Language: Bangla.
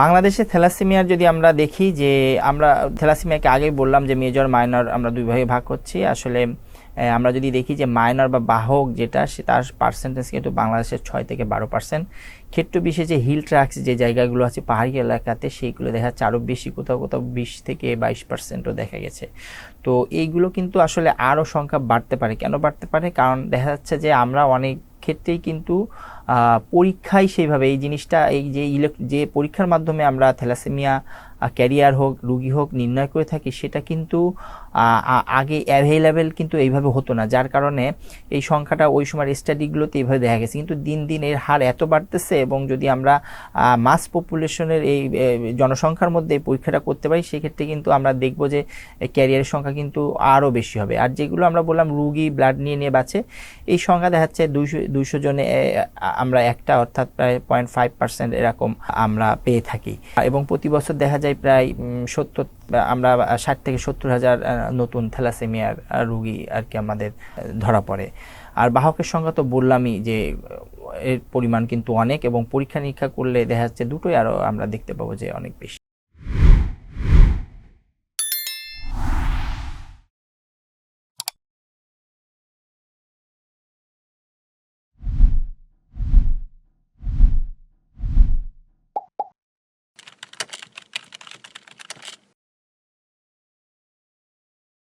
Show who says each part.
Speaker 1: বাংলাদেশে থ্যালাসেমিয়ার যদি আমরা দেখি যে আমরা, থ্যালাসেমিয়াকে আগেই বললাম যে মেজর, মাইনর আমরা দুই ভাগে ভাগ করছি। আসলে আমরা যদি দেখি যে মাইনর বা বাহক যেটা, সে তার পার্সেন্টেজ কিন্তু বাংলাদেশের ছয় থেকে বারো পার্সেন্ট ক্ষেত্র বিশেষে হিল ট্রাক্স যে জায়গাগুলো আছে, পাহাড়ি এলাকাতে সেইগুলো দেখা যাচ্ছে আরও বেশি, কোথাও কোথাও বিশ থেকে বাইশ পার্সেন্টও দেখা গেছে। তো এইগুলো কিন্তু আসলে আরও সংখ্যা বাড়তে পারে। কেন বাড়তে পারে? কারণ দেখা যাচ্ছে যে আমরা অনেক ক্ষেত্রেই কিন্তু পরীক্ষায় সেইভাবে এই জিনিসটা, এই যে ইলেক, যে পরীক্ষার মাধ্যমে আমরা থ্যালাসেমিয়া ক্যারিয়ার হোক, রুগী হোক নির্ণয় করে থাকি, সেটা কিন্তু আগে অ্যাভেলেবেল কিন্তু এইভাবে হতো না। যার কারণে এই সংখ্যাটা ওই সময় স্টাডিগুলোতে এইভাবে দেখা গেছে। কিন্তু দিন দিন এর হার এত বাড়তেছে এবং যদি আমরা মাস পপুলেশনের এই জনসংখ্যার মধ্যে পরীক্ষাটা করতে পারি, সেক্ষেত্রে কিন্তু আমরা দেখব যে ক্যারিয়ারের সংখ্যা কিন্তু আরও বেশি হবে। আর যেগুলো আমরা বললাম রুগী ব্লাড নিয়ে নিয়ে বাঁচে, এই সংখ্যা দেখা যাচ্ছে দুইশো দুইশো জনে আমরা একটা অর্থাৎ প্রায় পয়েন্ট ফাইভ পার্সেন্ট এরকম আমরা পেয়ে থাকি। এবং প্রতি বছর দেখা যায় প্রায় সত্তর আমরা ষাট থেকে সত্তর হাজার নতুন থ্যালাসেমিয়ার রুগী আর কি আমাদের ধরা পড়ে। আর বাহকের সংখ্যা তো বললামই যে, এর পরিমাণ কিন্তু অনেক এবং পরীক্ষা নিরীক্ষা করলে দেখা যাচ্ছে দুটোই আরও আমরা দেখতে পাবো যে অনেক বেশি।